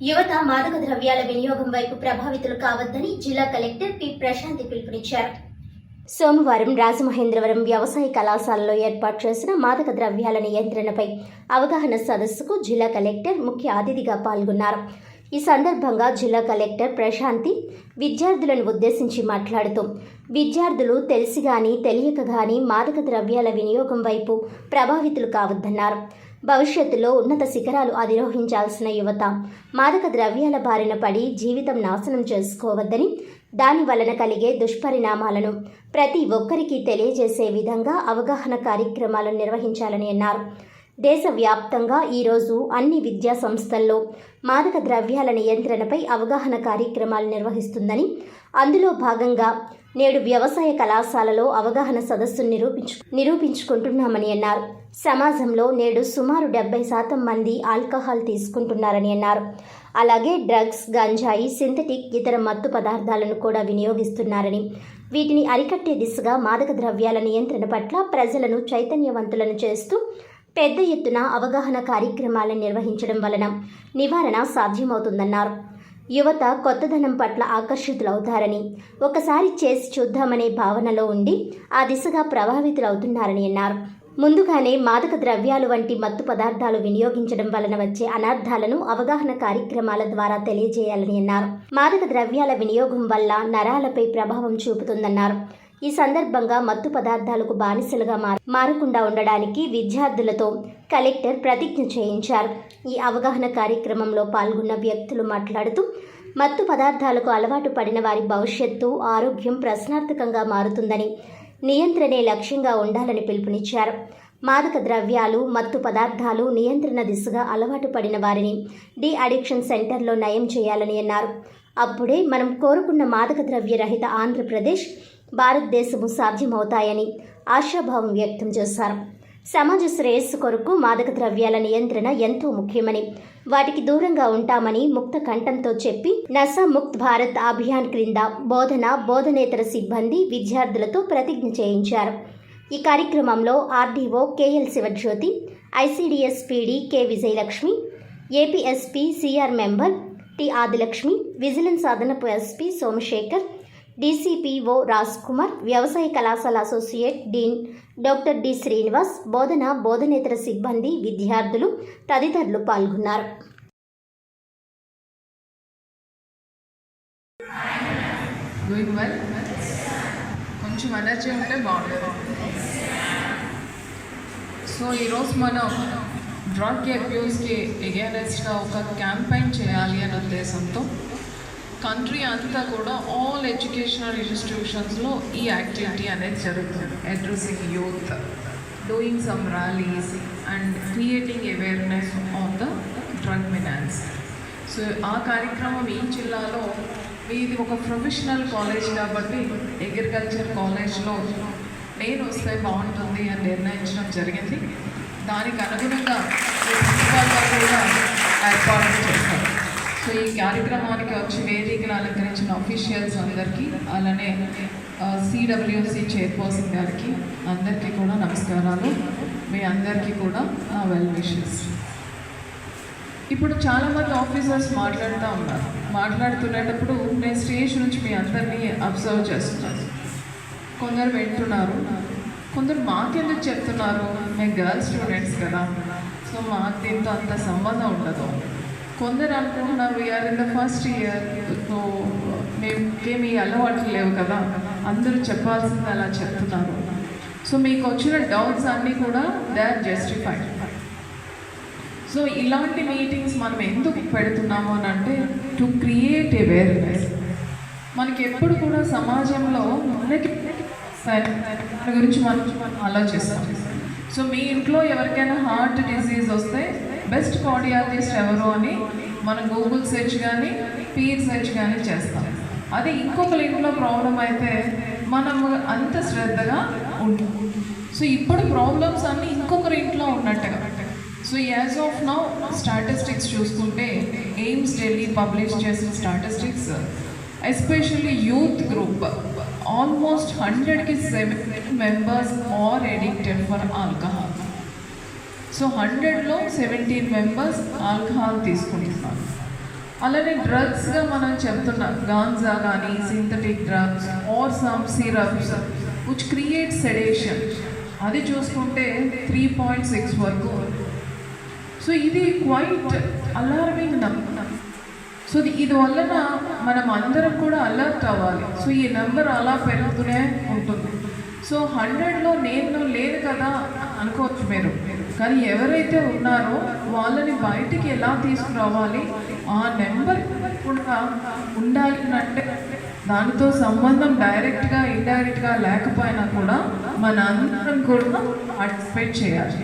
యువత మాదక ద్రవ్యాల వినియోగం వైపు ప్రభావితులు కావద్దని జిల్లా కలెక్టర్ పి. ప్రశాంతి పిలుపునిచ్చారు. సోమవారం రాజమహేంద్రవరం వ్యవసాయ కళాశాలలో ఏర్పాటు చేసిన మాదక ద్రవ్యాల నియంత్రణపై అవగాహన సదస్సుకు జిల్లా కలెక్టర్ ముఖ్య అతిథిగా పాల్గొన్నారు. ఈ సందర్భంగా జిల్లా కలెక్టర్ ప్రశాంతి విద్యార్థులను ఉద్దేశించి మాట్లాడుతూ విద్యార్థులు తెలిసి కానీ తెలియక కానీ మాదక ద్రవ్యాల వినియోగం వైపు ప్రభావితులు కావద్దన్నారు. భవిష్యత్తులో ఉన్నత శిఖరాలు అధిరోహించాల్సిన యువత మాదక ద్రవ్యాల బారిన పడి జీవితం నాశనం చేసుకోవద్దని దాని వలన కలిగే దుష్పరిణామాలను ప్రతి ఒక్కరికి తెలియజేసే విధంగా అవగాహన కార్యక్రమాలను నిర్వహించాలని అన్నారు. దేశవ్యాప్తంగా ఈరోజు అన్ని విద్యా సంస్థల్లో మాదక ద్రవ్యాల నియంత్రణపై అవగాహన కార్యక్రమాలు నిర్వహిస్తుందని అందులో భాగంగా నేడు వ్యవసాయ కళాశాలలో అవగాహన సదస్సును నిరూపించు నిరూపించుకుంటున్నామని అన్నారు. సమాజంలో నేడు సుమారు డెబ్బై శాతం మంది ఆల్కహాల్ తీసుకుంటున్నారని అన్నారు. అలాగే డ్రగ్స్ గంజాయి సింథటిక్ ఇతర మత్తు పదార్థాలను కూడా వినియోగిస్తున్నారని వీటిని అరికట్టే దిశగా మాదక ద్రవ్యాల నియంత్రణ పట్ల ప్రజలను చైతన్యవంతులను చేస్తూ పెద్ద ఎత్తున అవగాహన కార్యక్రమాలను నిర్వహించడం వలన నివారణ సాధ్యమవుతుందన్నారు. యువత కొత్తదనం పట్ల ఆకర్షితులవుతారని ఒకసారి చేసి చూద్దామనే భావనలో ఉండి ఆ దిశగా ప్రభావితులవుతున్నారని అన్నారు. ముందుగానే మాదక ద్రవ్యాలు వంటి మత్తు పదార్థాలు వినియోగించడం వలన వచ్చే అనర్థాలను అవగాహన కార్యక్రమాల ద్వారా తెలియజేయాలని అన్నారు. మాదక ద్రవ్యాల వినియోగం వల్ల నరాలపై ప్రభావం చూపుతుందన్నారు. ఈ సందర్భంగా మత్తు పదార్థాలకు బానిసలుగా మారకుండా ఉండడానికి విద్యార్థులతో కలెక్టర్ ప్రతిజ్ఞ చేయించారు. ఈ అవగాహన కార్యక్రమంలో పాల్గొన్న వ్యక్తులు మాట్లాడుతూ మత్తు పదార్థాలకు అలవాటు పడిన వారి భవిష్యత్తు ఆరోగ్యం ప్రశ్నార్థకంగా మారుతుందని నియంత్రణే లక్ష్యంగా ఉండాలని పిలుపునిచ్చారు. మాదక ద్రవ్యాలు మత్తు పదార్థాలు నియంత్రణ దిశగా అలవాటు పడిన వారిని డి అడిక్షన్ సెంటర్లో నయం చేయాలని అన్నారు. అప్పుడే మనం కోరుకున్న మాదక ద్రవ్య రహిత ఆంధ్రప్రదేశ్ భారతదేశము సాధ్యమవుతాయని ఆశాభావం వ్యక్తం చేశారు. సమాజ శ్రేయస్సు కొరకు మాదక ద్రవ్యాల నియంత్రణ ఎంతో ముఖ్యమని వాటికి దూరంగా ఉంటామని ముక్త కంఠంతో చెప్పి నసా ముక్త్ భారత్ అభియాన్ క్రింద బోధన బోధనేతర సిబ్బంది విద్యార్థులతో ప్రతిజ్ఞ చేయించారు. ఈ కార్యక్రమంలో RDO KL Sivajyothi ICDS PD K Vijayalakshmi APSP CR member T Adilakshmi vigilance అదనపు ఎస్పీ సోమశేఖర్ డీసీపీఓ రాజ్ కుమార్ వ్యవసాయ కళాశాల associate dean doctor D Srinivas బోధన బోధనేతర సిబ్బంది విద్యార్థులు తదితరులు పాల్గొన్నారు. కొంచెం ఎనర్జీ ఉంటే బాగుంటుంది సో ఈరోజు మనం డ్రగ్ అబ్యూస్కి ఎగేనెస్ట్గా ఒక క్యాంపెయిన్ చేయాలి అనే ఉద్దేశంతో కంట్రీ అంతా కూడా ఆల్ ఎడ్యుకేషనల్ ఇన్స్టిట్యూషన్స్లో ఈ యాక్టివిటీ అనేది జరుగుతుంది. Addressing youth doing some rallies and creating awareness on the drug menace so ఆ కార్యక్రమం ఈ జిల్లాలో ఇది ఒక ప్రొఫెషనల్ కాలేజ్ కాబట్టి అగ్రికల్చర్ కాలేజ్లో నేను వస్తే బాగుంటుంది అని నిర్ణయించడం జరిగింది. దానికి అనుగుణంగా కూడా ఏర్పాటు చేస్తారు సో ఈ కార్యక్రమానికి వచ్చి వేదికను అలంకరించిన అఫీషియల్స్ అందరికీ అలానే సిడబ్ల్యూసి చైర్పర్సన్ గారికి అందరికీ కూడా నమస్కారాలు. మీ అందరికీ కూడా వెల్ విషెస్ ఇప్పుడు చాలామంది ఆఫీసర్స్ మాట్లాడుతూ ఉన్నారు. మాట్లాడుతున్నప్పుడు నేను స్టేజ్ నుంచి మీ అందరినీ అబ్జర్వ్ చేస్తున్నాను కొందరు వింటున్నారు. కొందరు మాకెందుకు చెప్తున్నారు? మేము గర్ల్స్ స్టూడెంట్స్ కదా. సో మాకు దీంతో అంత సంబంధం ఉండదు. కొందరు అనుకుంటున్నారు we are in the first year so మేమేమి అలవాట్లు లేవు కదా అందరూ చెప్పాల్సింది అలా చెప్తున్నారు. సో మీకు వచ్చిన డౌట్స్ అన్నీ కూడా దే ఆర్ జస్టిఫైడ్ సో ఇలాంటి మీటింగ్స్ మనం ఎందుకు పెడుతున్నాము అని అంటే టు క్రియేట్ అవేర్నెస్ మనకి ఎప్పుడు కూడా సమాజంలో మనకి దాని గురించి మనం ఆలోచిస్తాం. సో మీ ఇంట్లో ఎవరికైనా హార్ట్ డిసీజ్ వస్తే బెస్ట్ కార్డియాలజిస్ట్ ఎవరు అని మనం గూగుల్ సెర్చ్ కానీ పీర్ సెర్చ్ కానీ చేస్తాం. అదే ఇంకొక లింక్లో ప్రాబ్లం అయితే మనం అంత శ్రద్ధగా ఉంటాం సో ఇప్పుడు ప్రాబ్లమ్స్ అన్నీ ఇంకొకరి ఇంట్లో ఉన్నట్టుగా. So as of now statistics చూసుకుంటే ఎయిమ్స్ ఢిల్లీ పబ్లిష్ చేసిన statistics especially youth group almost హండ్రెడ్కి seven members are addicted for alcohol so హండ్రెడ్లో సెవెంటీన్ మెంబర్స్ ఆల్కహాల్ తీసుకుంటున్నారు. అలానే డ్రగ్స్గా మనం చెప్తున్నాం గాంజా కానీ synthetic drugs are some syrups which create sedation అది చూసుకుంటే త్రీ పాయింట్ సిక్స్ వరకు. సో ఇది క్వైట్ అలార్మింగ్ నెంబర్ సో ఇది ఇది వలన మనం అందరం కూడా అలర్ట్ అవ్వాలి. సో ఈ నెంబర్ అలా పెరుగుతూనే ఉంటుంది. సో హండ్రెడ్లో నేను లేదు కదా అనుకోవచ్చు మీరు. కానీ ఎవరైతే ఉన్నారో వాళ్ళని బయటికి ఎలా తీసుకురావాలి? ఆ నెంబర్ కూడా ఉండాలి అంటే దానితో సంబంధం డైరెక్ట్గా ఇండైరెక్ట్గా లేకపోయినా కూడా మన అందరం కూడా పార్టిసిపేట్ చేయాలి.